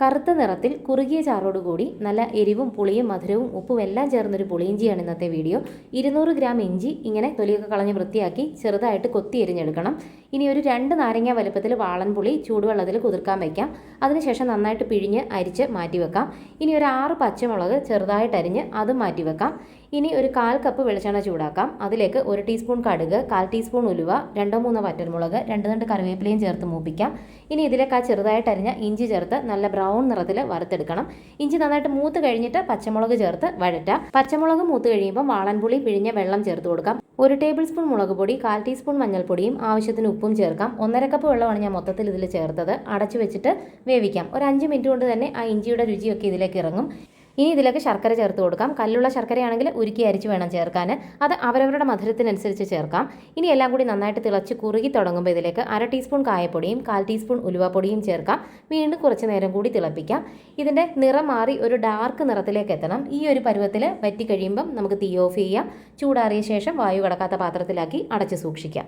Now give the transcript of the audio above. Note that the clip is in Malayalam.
കറുത്ത നിറത്തിൽ കുറുകിയ ചാറോടുകൂടി നല്ല എരിവും പുളിയും മധുരവും ഉപ്പും എല്ലാം ചേർന്നൊരു പുളിയിഞ്ചിയാണ് ഇന്നത്തെ വീഡിയോ. ഇരുന്നൂറ് ഗ്രാം ഇഞ്ചി ഇങ്ങനെ തൊലിയൊക്കെ കളഞ്ഞ് വൃത്തിയാക്കി ചെറുതായിട്ട് കൊത്തി എരിഞ്ഞെടുക്കണം. ഇനി ഒരു രണ്ട് നാരങ്ങ വലുപ്പത്തിൽ വാളൻപുളി ചൂടുവെള്ളത്തിൽ കുതിർക്കാൻ വയ്ക്കാം അതിനുശേഷം നന്നായിട്ട് പിഴിഞ്ഞ് അരിച്ച് മാറ്റി വെക്കാം ഇനി ഒരു ആറ് പച്ചമുളക് ചെറുതായിട്ട് അരിഞ്ഞ് അതും മാറ്റി വെക്കാം ഇനി ഒരു കാൽ കപ്പ് വെളിച്ചെണ്ണ ചൂടാക്കാം. അതിലേക്ക് ഒരു ടീസ്പൂൺ കടുക് കാൽ ടീസ്പൂൺ ഉലുവ രണ്ടോ മൂന്നോ വറ്റൽമുളക് രണ്ട് രണ്ട് കറിവേപ്പിലയും ചേർത്ത് മൂപ്പിക്കാം. ഇനി ഇതിലേക്ക് ആ ചെറുതായിട്ട് അരിഞ്ഞ ഇഞ്ചി ചേർത്ത് നല്ല ബ്രൗൺ നിറത്തിൽ വറുത്തെടുക്കണം. ഇഞ്ചി നന്നായിട്ട് മൂത്ത് കഴിഞ്ഞിട്ട് പച്ചമുളക് ചേർത്ത് വഴറ്റാം പച്ചമുളക് മൂത്ത് കഴിയുമ്പോൾ വാളൻപുളി പിഴിഞ്ഞ വെള്ളം ചേർത്ത് കൊടുക്കാം. ഒരു ടേബിൾ സ്പൂൺ മുളക് പൊടി കാൽ ടീസ്പൂൺ മഞ്ഞൾപ്പൊടിയും ആവശ്യത്തിന് ഉപ്പും ചേർക്കാം. ഒന്നര കപ്പ് വെള്ളമാണ് ഞാൻ മൊത്തത്തിൽ ഇതിൽ ചേർത്തത്. അടച്ചു വെച്ചിട്ട് വേവിക്കാം. ഒരു അഞ്ച് മിനിറ്റ് കൊണ്ട് തന്നെ ആ ഇഞ്ചിയുടെ രുചിയൊക്കെ ഇതിലേക്ക് ഇറങ്ങും. ഇനി ഇതിലേക്ക് ശർക്കര ചേർത്ത് കൊടുക്കാം. കല്ലുള്ള ശർക്കരയാണെങ്കിൽ ഉരുക്കി അരിച്ച് വേണം ചേർക്കാൻ. അത് അവരവരുടെ മധുരത്തിനനുസരിച്ച് ചേർക്കാം. ഇനി എല്ലാം കൂടി നന്നായിട്ട് തിളച്ച് കുറുകി തുടങ്ങുമ്പോൾ ഇതിലേക്ക് അര ടീസ്പൂൺ കായപ്പൊടിയും കാൽ ടീസ്പൂൺ ഉലുവപ്പൊടിയും ചേർക്കാം. വീണ്ടും കുറച്ച് നേരം കൂടി തിളപ്പിക്കാം. ഇതിന്റെ നിറം മാറി ഒരു ഡാർക്ക് നിറത്തിലേക്ക് എത്തണം. ഈ ഒരു പരുവത്തിൽ വറ്റി കഴിയുമ്പം നമുക്ക് തീ ഓഫ് ചെയ്യാം. ചൂടാറിയ ശേഷം വായു കടക്കാത്ത പാത്രത്തിലാക്കി അടച്ച് സൂക്ഷിക്കാം.